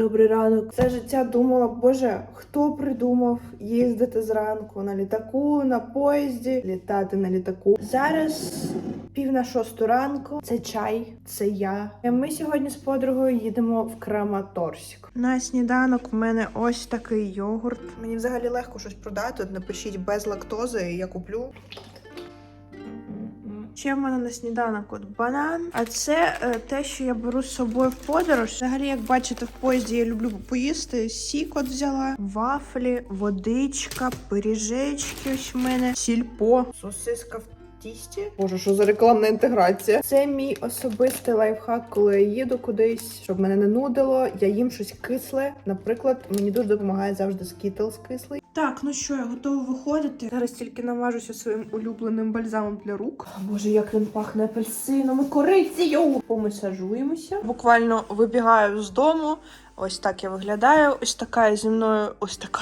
Добрий ранок. Все життя думала, боже, хто придумав їздити зранку на літаку, на поїзді, літати на літаку. Зараз пів на шосту ранку. Це чай, це я. Ми сьогодні з подругою їдемо в Краматорськ. На сніданок в мене ось такий йогурт. Мені взагалі легко щось продати. Напишіть без лактози, і я куплю. Ще в мене на сніданок от банан. А це е, те, що я беру з собою в подорож. Взагалі, як бачите, в поїзді я люблю поїсти. Сік от взяла, вафлі, водичка, пиріжечки. Ось в мене сільпо, сосиска в тісті. Боже, що за рекламна інтеграція? Це мій особистий лайфхак, коли я їду кудись, щоб мене не нудило. Я їм щось кисле. Наприклад, мені дуже допомагає завжди скітлс кислий. Так, ну що, я готова виходити. Зараз тільки намажуся своїм улюбленим бальзамом для рук. Боже, як він пахне апельсином і корицею. Помасажуємося. Буквально вибігаю з дому. Ось так я виглядаю. Ось така зі мною, ось така,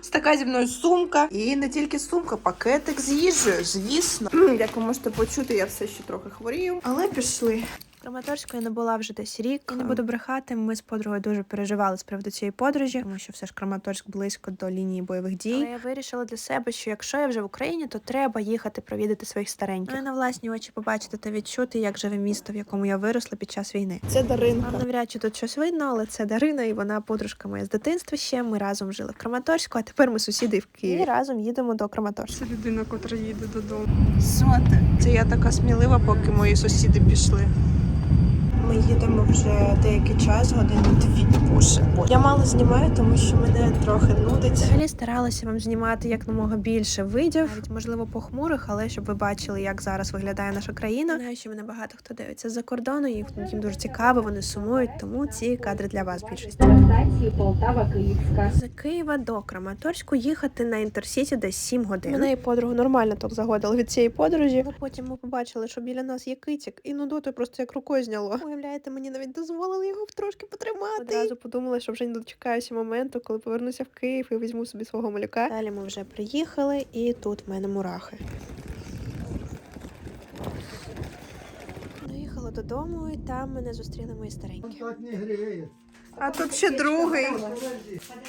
ось така зі мною сумка. І не тільки сумка, пакетик з їжею, звісно. Як ви можете почути, я все ще трохи хворію. Але пішли. Краматорську я не була вже десь рік. Не буду брехати. Ми з подругою дуже переживали з приводу цієї подорожі, тому що все ж Краматорськ близько до лінії бойових дій. Але я вирішила для себе, що якщо я вже в Україні, то треба їхати провідати своїх стареньких. Ну, на власні очі побачити та відчути, як живе місто, в якому я виросла під час війни. Це Даринка. Вам навряд чи тут щось видно, але це Дарина, і вона подружка моя з дитинства ще. Ми разом жили в Краматорську, а тепер ми сусіди в Києві. І разом їдемо до Краматорська. Це людина, котра їде додому. Що ти? Це я така смілива, поки мої сусіди пішли. Ми їдемо вже деякий час, години дві. Боже. Я мало знімаю, тому що мене трохи нудить. Взагалі старалася вам знімати якомога більше видів, навіть можливо похмурих, але щоб ви бачили, як зараз виглядає наша країна. Знаю, що мене багато хто дивиться з-за кордону, і їм дуже цікаво, вони сумують, тому ці кадри для вас більшість. станції Полтава Київська. З Києва до Краматорську їхати на інтерсіті десь 7 годин. Мене і подругу нормально так загодили від цієї подорожі. Потім ми побачили, що біля нас є китик, і нудоту просто як рукою зняло. Уявляєте, мені навіть дозволили його трошки потримати. Одразу подумала, що вже не дочекаюся моменту, коли повернуся в Київ і візьму собі свого малюка. Далі ми вже приїхали, і тут в мене мурахи. Доїхала додому, і там мене зустріли мої старенькі. Так не греє. А тут ще другий.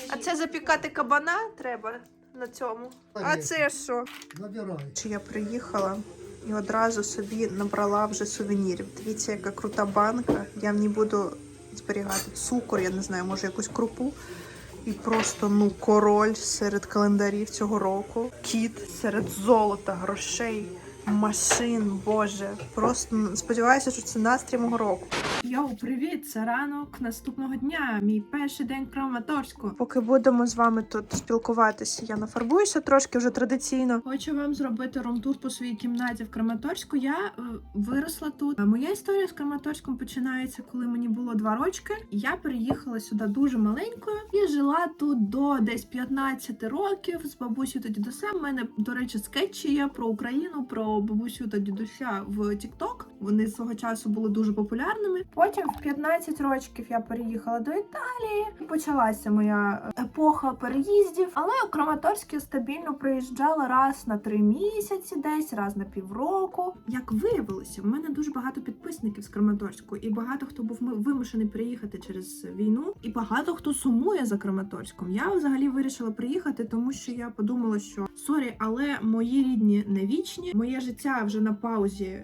А це запікати кабана треба на цьому. А це що? Забирай. Чи я приїхала і одразу собі набрала вже сувенірів. Дивіться, яка крута банка. Я в ній буду зберігати цукор, я не знаю, може якусь крупу. І просто ну король серед календарів цього року. Кіт серед золота, грошей, машин. Боже. Просто сподіваюся, що це настрій мого року. Йоу, привіт! Це ранок наступного дня. Мій перший день в Краматорську. Поки будемо з вами тут спілкуватися, я нафарбуюся трошки вже традиційно. Хочу вам зробити румтур по своїй кімнаті в Краматорську. Я е, виросла тут. Моя історія з Краматорськом починається, коли мені було два рочки. Я переїхала сюди дуже маленькою і жила тут до десь 15 років з бабусю та дідусем. У мене, до речі, скетчі є про Україну, про бабусю та дідуся в TikTok. Вони свого часу були дуже популярними. Потім в 15 років я переїхала до Італії. Почалася моя епоха переїздів, але у Краматорськ стабільно приїжджала раз на три місяці, десь раз на півроку. Як виявилося, в мене дуже багато підписників з Краматорську, і багато хто був вимушений приїхати через війну, і багато хто сумує за Краматорськом. Я взагалі вирішила приїхати, тому що я подумала, що сорі, але мої рідні не вічні. Моє життя вже на паузі.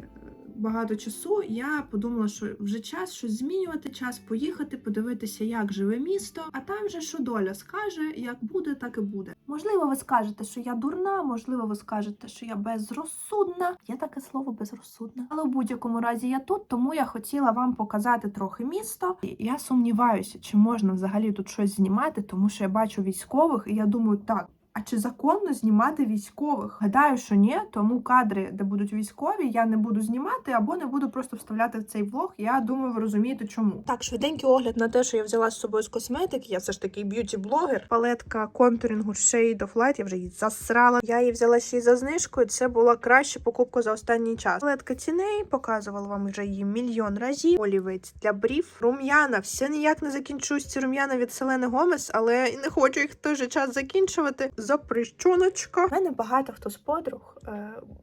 Багато часу я подумала, що вже час щось змінювати, час поїхати, подивитися, як живе місто. А там вже що доля скаже, як буде, так і буде. Можливо, ви скажете, що я дурна, можливо, ви скажете, що я безрозсудна. Є таке слово безрозсудна. Але в будь-якому разі я тут, тому я хотіла вам показати трохи місто. Я сумніваюся, чи можна взагалі тут щось знімати, тому що я бачу військових, і я думаю, так. А чи законно знімати військових? Гадаю, що ні, тому кадри, де будуть військові, я не буду знімати або не буду просто вставляти в цей влог. Я думаю, ви розумієте, чому. Так, швиденький огляд на те, що я взяла з собою з косметики. Я все ж таки б'юті-блогер. Палетка контурінгу Shade of Light, я вже її засрала. Я її взяла ще й за знижкою. Це була краща покупка за останній час. Палетка ціней, показувала вам вже її мільйон разів. Олівець для брів. Рум'яна. Все ніяк не закінчусь ці рум'яна від Селени Гомес, але не хочу їх в той же час закінчувати. Запрещоночка. У мене багато хто з подруг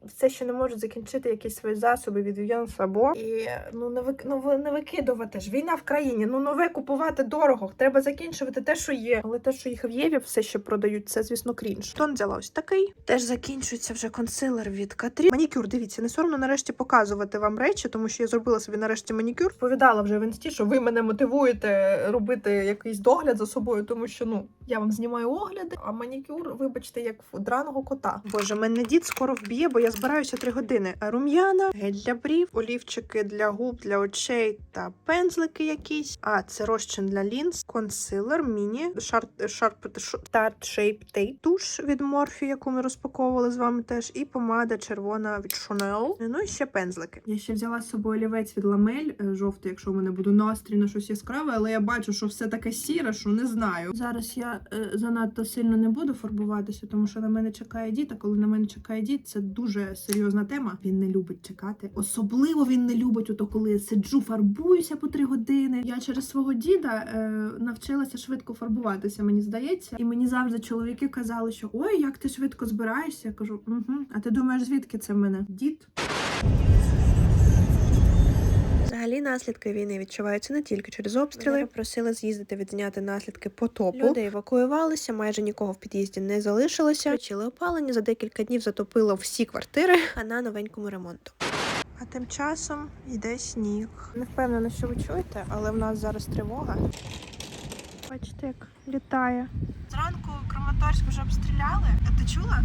все ще не можуть закінчити якісь свої засоби від Вів'ян Сабо. І ну не вик... ну, не викидувати ж. Війна в країні. Ну нове купувати дорого. Треба закінчувати те, що є. Але те, що їх в Єві все ще продають, це звісно крінж. Тон взяла ось такий. Теж закінчується вже консилер від Катрі. Манікюр, дивіться, не соромно нарешті показувати вам речі, тому що я зробила собі нарешті манікюр. Розповідала вже в інсті, що ви мене мотивуєте робити якийсь догляд за собою, тому що ну я вам знімаю огляди, а манікюр, вибачте, як в драного кота. Боже, мене дід скоро вб'є, бо я збираюся три години. Рум'яна, гель для брів, олівчики для губ, для очей та пензлики якісь. А це розчин для лінз, консилер, міні, Tarte Shape Tape. туш від Морфі, яку ми розпаковували з вами теж, і помада червона від Chanel. Ну і ще пензлики. Я ще взяла з собою олівець від ламель е, жовтий, якщо в мене буде настрій на щось яскраве, але я бачу, що все таке сіре, що не знаю. Зараз я е, занадто сильно не буду фарбуватися, тому що на мене чекає дід. А коли на мене чекає дід, це дуже серйозна тема. Він не любить чекати. Особливо він не любить, ото коли сиджу, фарбуюся по три години. Я через свого діда е, навчилася швидко фарбуватися, мені здається, і мені завжди чоловіки казали, що ой, як ти швидко збираєшся. Я кажу, угу. А ти думаєш, звідки це в мене? Дід? Взагалі наслідки війни відчуваються не тільки через обстріли. Мене попросили з'їздити відзняти наслідки потопу. Люди евакуювалися, майже нікого в під'їзді не залишилося. Включили опалення за декілька днів затопило всі квартири, а на новенькому ремонту. А тим часом йде сніг. Не впевнена, що ви чуєте, але в нас зараз тривога. Бачите, як літає. Зранку Краматорськ вже обстріляли. А ти чула?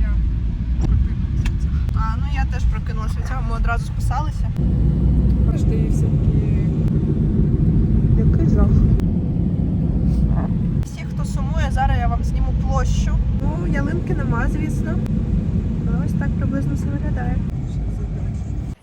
Я прокинулася. А, ну я теж прокинулася від цього, ми одразу списалися. Завжди і всякі Який жах. Всі, хто сумує, зараз я вам зніму площу. Ну, ялинки нема, звісно. Але ось так приблизно все виглядає.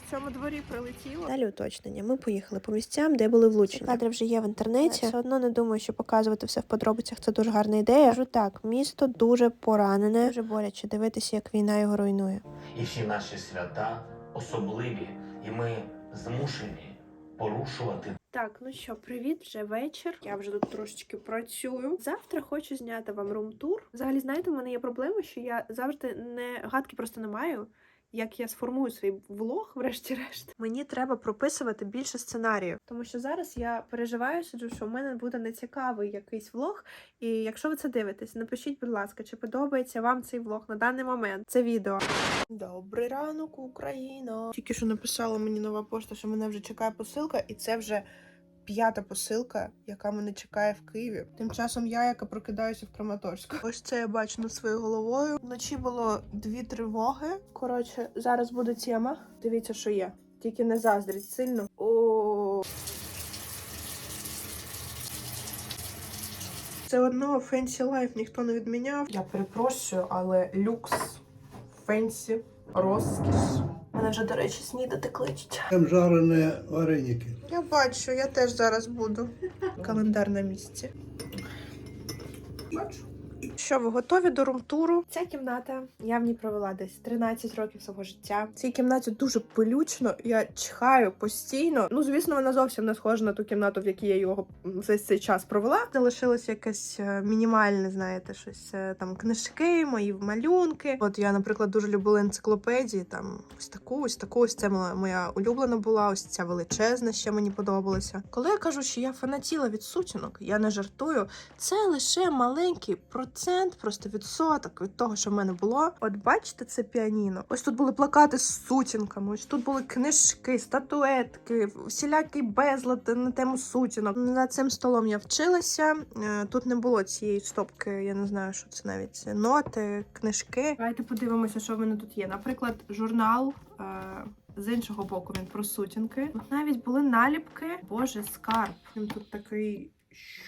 В цьому дворі прилетіло. Далі уточнення. Ми поїхали по місцям, де були влучені. Кадри вже є в інтернеті. Все одно не думаю, що показувати все в подробицях це дуже гарна ідея. Кажу так, місто дуже поранене, дуже боляче дивитися, як війна його руйнує. І всі наші свята особливі, і ми змушені порушувати Так, ну що, привіт, вже вечір. Я вже тут трошечки працюю. Завтра хочу зняти вам рум-тур. Взагалі, знаєте, в мене є проблема, що я завжди не гадки просто не маю. Як я сформую свій влог, врешті-решт. Мені треба прописувати більше сценарію. Тому що зараз я переживаю, сиджу, що в мене буде нецікавий якийсь влог. І якщо ви це дивитесь, напишіть, будь ласка, чи подобається вам цей влог на даний момент. Це відео. Добрий ранок, Україна. Тільки що написала мені нова пошта, що мене вже чекає посилка, і це вже п'ята посилка, яка мене чекає в Києві. Тим часом я, яка прокидаюся в Краматорську. Ось це я бачу над своєю головою. Вночі було дві тривоги. Коротше, зараз буде тема. Дивіться, що є. Тільки не заздріть сильно. О, Це одного Fancy Life ніхто не відміняв. Я перепрошую, але люкс, фенсі, розкіш. Мене вже, до речі, снідати кличуть. Там жарені вареники. Я бачу, я теж зараз буду. Календар на місці. Бачу. Що, ви готові до румтуру? ця кімната. Я в ній провела десь 13 років свого життя. В цій кімнаті дуже пилючно, я чхаю постійно. Ну, звісно, вона зовсім не схожа на ту кімнату, в якій я його весь цей час провела. Залишилось якесь е, мінімальне, знаєте, щось е, там книжки, мої малюнки. От я, наприклад, дуже любила енциклопедії. Там ось таку, ось таку, ось це моя- моя улюблена була. Ось ця величезна ще мені подобалася. Коли я кажу, що я фанатіла від сутінок, я не жартую. Це лише маленький процент, просто відсоток від того, що в мене було. От бачите, це піаніно. Ось тут були плакати з сутінками, ось тут були книжки, статуетки, всілякий безлад на тему сутінок. За цим столом я вчилася. Е, Тут не було цієї стопки, я не знаю, що це навіть ноти, книжки. Давайте подивимося, що в мене тут є. Наприклад, журнал. Е- з іншого боку він про сутінки. Тут навіть були наліпки. Боже, скарб. Він тут такий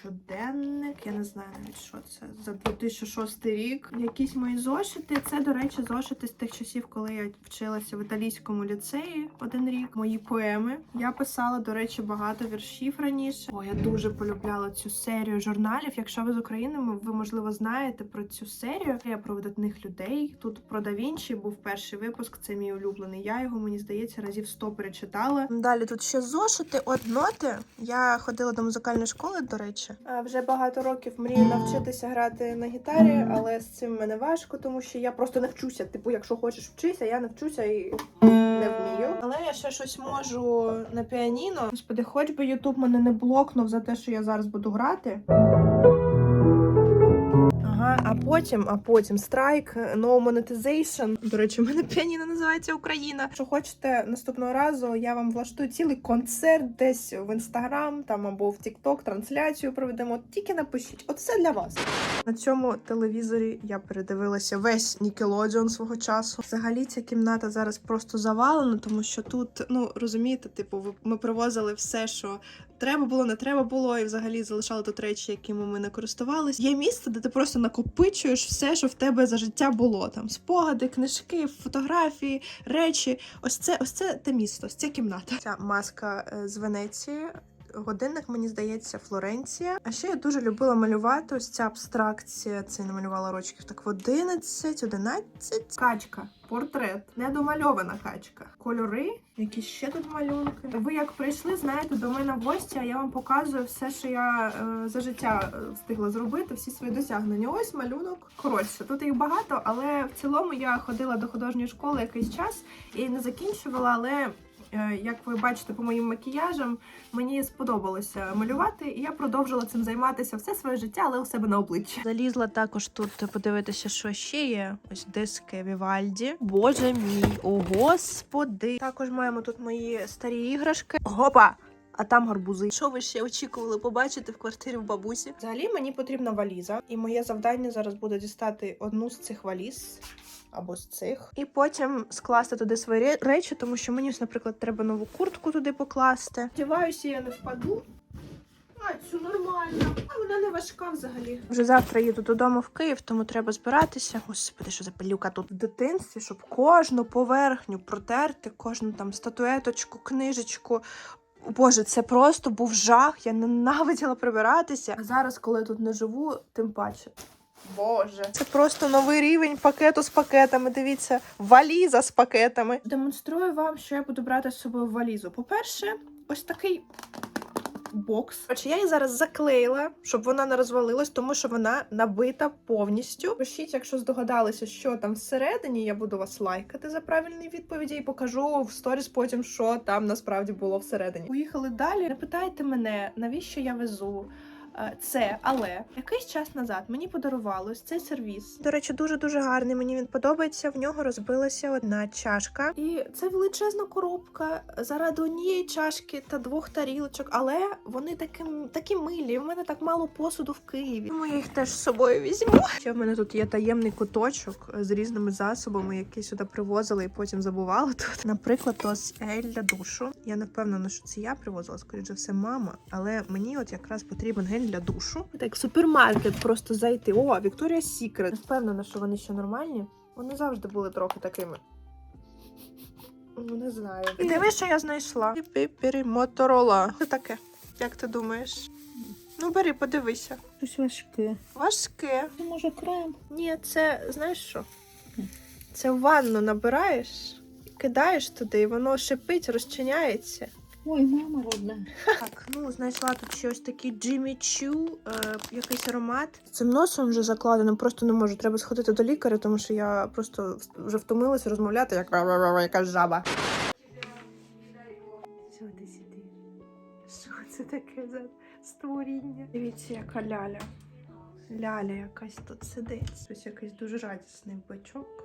щоденник. Я не знаю навіть, що це за 2006 рік. Якісь мої зошити. Це, до речі, зошити з тих часів, коли я вчилася в італійському ліцеї один рік. Мої поеми. Я писала, до речі, багато віршів раніше. О, я дуже полюбляла цю серію журналів. Якщо ви з України, ви можливо знаєте про цю серію. Я про видатних людей. Тут про Да був перший випуск. Це мій улюблений. Я його мені здається разів 100 перечитала. Далі тут ще зошити, от ноти. Я ходила до музикальної школи до речі. Вже багато років мрію навчитися грати на гітарі, але з цим мене важко, тому що я просто не вчуся. Типу, якщо хочеш вчися, я не вчуся і не вмію. Але я ще щось можу на піаніно. Господи, хоч би Ютуб мене не блокнув за те, що я зараз буду грати. А потім, а потім страйк, no monetization. До речі, у мене піаніно називається Україна. Якщо хочете наступного разу, я вам влаштую цілий концерт десь в інстаграм там або в Тікток, трансляцію проведемо. Тільки напишіть, все для вас. На цьому телевізорі я передивилася весь Нікелодіон свого часу. Взагалі ця кімната зараз просто завалена, тому що тут, ну розумієте, типу, ми привозили все, що треба було, не треба було, і взагалі залишали тут речі, якими ми не користувалися. Є місце, де ти просто накопичуєш все, що в тебе за життя було. Там спогади, книжки, фотографії, речі. Ось це, ось це те місто, ось ця кімната. Ця маска е, з Венеції. Годинник, мені здається, Флоренція. А ще я дуже любила малювати. Ось ця абстракція. Це намалювала рочків так в 11, 11. Качка, портрет, недомальована качка. Кольори, які ще тут малюнки. Ви як прийшли, знаєте, до мене в гості, а я вам показую все, що я е, за життя е, встигла зробити, всі свої досягнення. Ось малюнок. Коротше, тут їх багато, але в цілому я ходила до художньої школи якийсь час і не закінчувала, але. Е, Як ви бачите по моїм макіяжам, мені сподобалося малювати, і я продовжила цим займатися все своє життя, але у себе на обличчі. Залізла також тут подивитися, що ще є. Ось диски Вівальді. Боже мій, о господи. Також маємо тут мої старі іграшки. Гопа! А там гарбузи. Що ви ще очікували побачити в квартирі в бабусі? Взагалі мені потрібна валіза, і моє завдання зараз буде дістати одну з цих валіз. Або з цих, і потім скласти туди свої речі, тому що мені, наприклад, треба нову куртку туди покласти. Сподіваюся, я не впаду. А, цю нормально. А вона не важка взагалі. Вже завтра їду додому в Київ, тому треба збиратися. Господи, що за пилюка тут в дитинстві, щоб кожну поверхню протерти, кожну там статуеточку, книжечку. Боже, це просто був жах. Я ненавиділа прибиратися. А зараз, коли я тут не живу, тим паче. Боже, це просто новий рівень пакету з пакетами. Дивіться, валіза з пакетами. Демонструю вам, що я буду брати з собою валізу. По-перше, ось такий бокс. Короче, я її зараз заклеїла, щоб вона не розвалилась, тому що вона набита повністю. Пишіть, якщо здогадалися, що там всередині, я буду вас лайкати за правильні відповіді і покажу в сторіс потім, що там насправді було всередині. Поїхали далі. Не питайте мене, навіщо я везу. Е, Це, але якийсь час назад мені подарували ось цей сервіс. До речі, дуже дуже гарний. Мені він подобається. В нього розбилася одна чашка, і це величезна коробка заради однієї чашки та двох тарілочок. Але вони такі, такі милі. У мене так мало посуду в Києві. Тому я їх теж з собою візьму. Ще в мене тут є таємний куточок з різними засобами, які сюди привозили і потім забували тут. Наприклад, ось гель для душу. Я не впевнена, що це я привозила, скоріше все, мама. Але мені от якраз потрібен гель для душу. Так, супермаркет просто зайти. О, Вікторія Сікрет. Впевнена, що вони ще нормальні. Вони завжди були трохи такими. Ну, не знаю. І диви, що я знайшла. Піпірі Моторола. Що таке? Як ти думаєш? Ну, бери, подивися. Щось важке. Важке. Це може крем? Ні, це знаєш що? Це в ванну набираєш, кидаєш туди, і воно шипить, розчиняється. Ой, мама родна. Так, ну знайшла тут ще ось такий Choo, е, якийсь аромат. Цим носом вже закладено, просто не можу. Треба сходити до лікаря, тому що я просто вже втомилася розмовляти, як якась жаба. Що ти сюди? Що це таке за створіння? Дивіться, яка ляля. Ляля якась тут сидить. Ось якийсь дуже радісний бичок.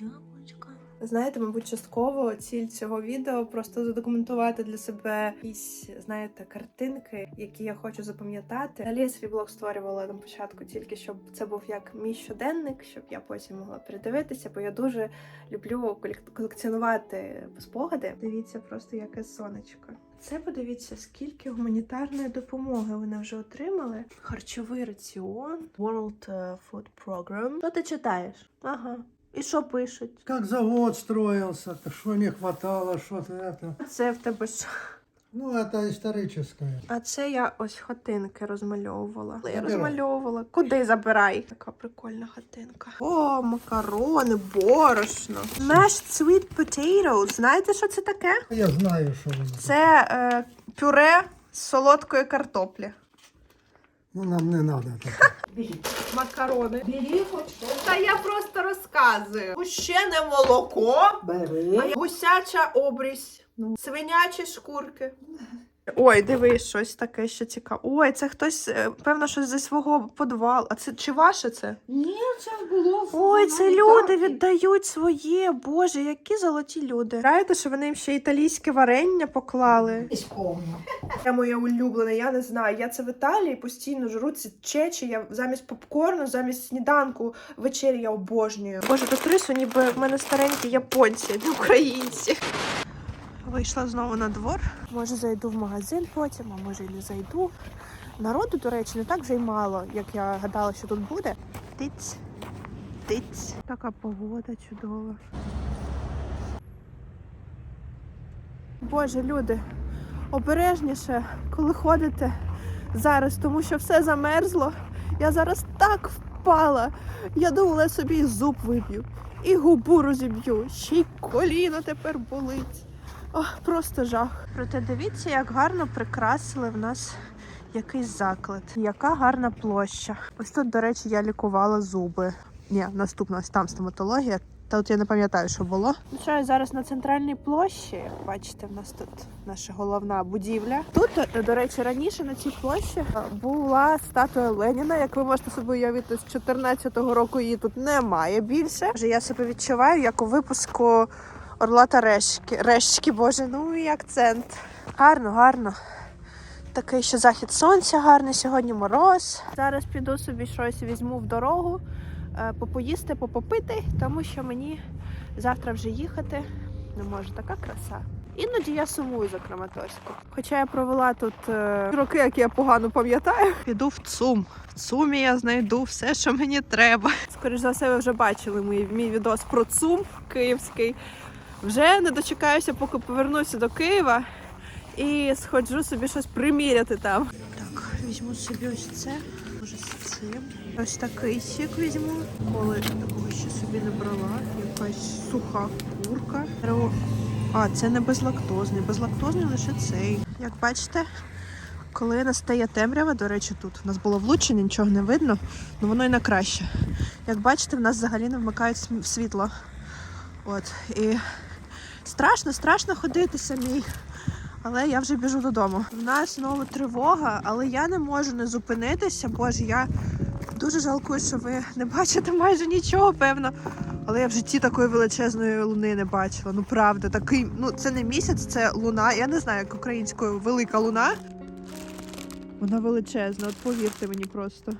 Яблучко. Знаєте, мабуть, частково ціль цього відео просто задокументувати для себе якісь, знаєте, картинки, які я хочу запам'ятати. Далі я свій блог створювала на початку, тільки щоб це був як мій щоденник, щоб я потім могла передивитися, бо я дуже люблю колек- колекціонувати спогади. Дивіться, просто яке сонечко. Це подивіться, скільки гуманітарної допомоги вони вже отримали. Харчовий раціон, World е, Food Program. Що ти читаєш? Ага. І що пишуть? Как завод строился, то что не хватало, что-то это. Це в тебе що? Ну, это историческое. А це я ось хатинки розмальовувала. Я Забирай. розмальовувала. Куди забирай? Така прикольна хатинка. О, макарони, борошно. Mashed sweet potatoes. Знаєте, що це таке? Я знаю, что оно. Це е, пюре з солодкої картоплі. Ну, нам не треба таке. Макарони. Бери хоч Та я просто розказую. Гущене молоко. Бери. Гусяча обрізь. Свинячі шкурки. Ой, дивись, щось таке ще цікаве. Ой, це хтось, е, певно, щось зі свого подвалу. А це чи ваше це? Ні, це було. в Ой, це мене люди так. віддають своє. Боже, які золоті люди. Знаєте, що вони їм ще італійське варення поклали? Військовно. Це моє улюблене, я не знаю. Я це в Італії постійно жру ці чечі. Я замість попкорну, замість сніданку вечері я обожнюю. Боже, тут рису, ніби в мене старенькі японці, не українці. Вийшла знову на двор. Може, зайду в магазин потім, а може і не зайду. Народу, до речі, не так вже й мало, як я гадала, що тут буде. Тиць, тиць. Така погода чудова. Боже, люди, обережніше, коли ходите зараз, тому що все замерзло. Я зараз так впала. Я думала, я собі зуб виб'ю, і губу розіб'ю, ще й коліно тепер болить. Ох, просто жах. Проте дивіться, як гарно прикрасили в нас якийсь заклад. Яка гарна площа. Ось тут, до речі, я лікувала зуби. Ні, наступна ось там стоматологія. Та от я не пам'ятаю, що було. Що зараз на центральній площі. Бачите, в нас тут наша головна будівля. Тут, до речі, раніше на цій площі була статуя Леніна. Як ви можете собі уявити, з 14-го року її тут немає більше. Вже я себе відчуваю як у випуску Орла та решки. Решки, боже, ну і акцент. Гарно, гарно. Такий ще захід сонця гарний, сьогодні мороз. Зараз піду собі щось візьму в дорогу, е, попоїсти, попопити, тому що мені завтра вже їхати. Не може, така краса. Іноді я сумую за Краматорську. Хоча я провела тут е, роки, які я погано пам'ятаю. Піду в ЦУМ. В ЦУМі я знайду все, що мені треба. Скоріш за все, ви вже бачили мій, мій відос про ЦУМ київський. Вже не дочекаюся, поки повернуся до Києва і сходжу собі щось приміряти там. Так, візьму собі ось це. Може з цим. Ось такий сік візьму. Коли такого ще собі не брала. Якась суха курка. А, це не безлактозний. Безлактозний лише цей. Як бачите, коли настає темрява, до речі, тут у нас було влучення, нічого не видно, але воно і на краще. Як бачите, в нас взагалі не вмикають світло. От. І страшно, страшно ходити самій. Але я вже біжу додому. В нас знову тривога, але я не можу не зупинитися. Боже, я дуже жалкую, що ви не бачите майже нічого, певно. Але я в житті такої величезної луни не бачила. Ну правда, такий, ну це не місяць, це луна. Я не знаю, як українською велика луна. Вона величезна, от повірте мені просто.